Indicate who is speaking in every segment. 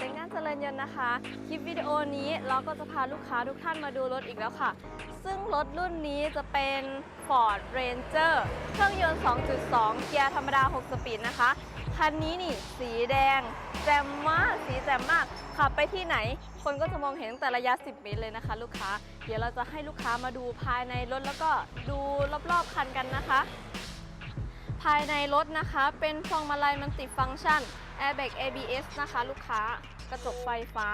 Speaker 1: เป็นงานเจริญยนต์นะคะ คลิปวิดีโอนี้เราก็จะพาลูกค้าทุกท่านมาดูรถอีกแล้วค่ะ ซึ่งรถรุ่นนี้จะเป็น Ford Ranger เครื่องยนต์ 2.2 เกียร์ธรรมดา 6 สปีดนะคะ คันนี้นี่สีแดง แจ่มมากสีแจ่มมากขับไปที่ไหน คนก็จะมองเห็นตั้งแต่ระยะ 10 เมตรเลยนะคะ ลูกค้า เดี๋ยวเราจะให้ลูกค้ามาดูภายในรถแล้วก็ดูรอบๆคันกันนะคะ ภายในรถนะคะ เป็นพวงมาลัยมันติฟังก์ชัน Airbag ABS นะคะ ลูกค้ากระจกไฟฟ้า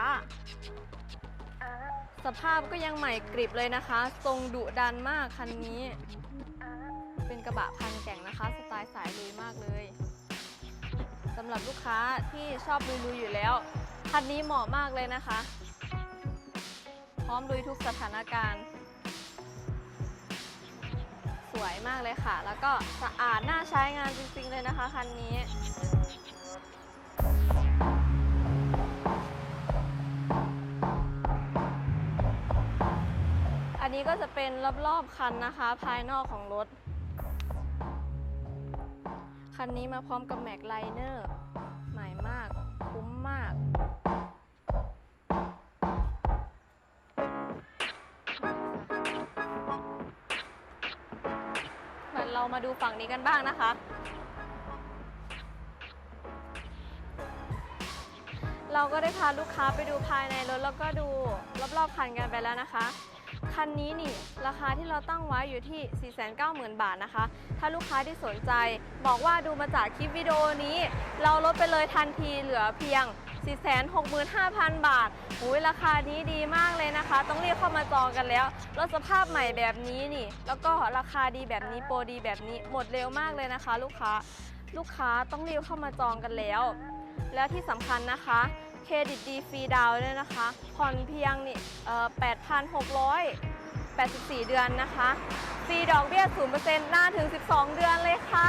Speaker 1: สภาพก็ยังใหม่กริบเลยนะคะ ทรงดุดันมากคันนี้ เป็นกระบะพันแก่งนะคะ สไตล์สายลุยมากเลยสำหรับลูกค้าที่ชอบลุยๆอยู่แล้ว คันนี้เหมาะมากเลยนะคะ พร้อมลุยทุกสถานการณ์ วยมากเลยค่ะ แล้วก็สะอาดน่าใช้งานจริงๆเลยนะคะคันนี้อันนี้ก็จะเป็นรอบๆคันนะคะ ภายนอกของรถ คันนี้มาพร้อมกับแม็กไลเนอร์ ใหม่มาก คุ้มมาก เรามาดูฝั่งนี้กันบ้างนะคะ เราก็ได้พาลูกค้าไปดูภายในรถแล้วก็ดูรอบๆคันกันไปแล้วนะคะ คันนี้นี่ราคาที่เราตั้งไว้อยู่ที่ 490,000 บาทนะคะ ถ้าลูกค้าที่สนใจบอกว่าดูมาจากคลิปวิดีโอนี้ เราลดไปเลยทันทีเหลือเพียง 465,000 บาทโอ้ยราคานี้ดีมากเลยนะคะ ต้องรีบเข้ามาจองกันแล้วรถสภาพใหม่แบบนี้นี่ แล้วก็ราคาดีแบบนี้โปรดีแบบนี้หมดเร็วมากเลยนะคะ ลูกค้าลูกค้าต้องรีบเข้ามาจองกันแล้ว แล้วที่สำคัญนะคะเครดิตดีฟรีดาวน์ด้วยนะคะผ่อนเพียงนี่เอ่อ8,684 เดือนนะคะฟรีดอกเบี้ย0%นานถึง 12 เดือนเลยค่ะ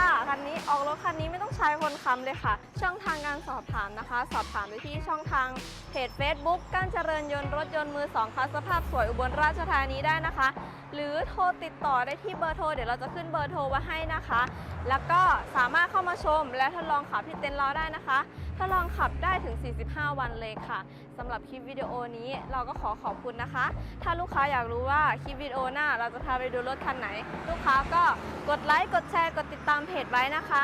Speaker 1: ถคันนี้ไม่ต้องใช้คนค้ำเลยค่ะ ช่องทางการสอบถามนะคะ สอบถามได้ที่ช่องทางเพจ Facebook การเจริญยนต์รถยนต์มือสองคัสภาพสวยอุบลราชธานีได้นะคะ หรือโทรติดต่อได้ที่เบอร์โทร เดี๋ยวเราจะขึ้นเบอร์โทรไว้ให้นะคะ แล้วก็สามารถเข้ามาชมและทดลองขับที่เต็นท์เราได้นะคะทดลองขับได้ถึง 45 วันเลยค่ะสำหรับคลิปวิดีโอนี้เราก็ขอขอบคุณนะคะ ถ้าลูกค้าอยากรู้ว่าคลิปวิดีโอหน้าเราจะพาไปดูรถคันไหน ลูกค้าก็กดไลค์กดแชร์กดติดตามเพจไว้นะคะ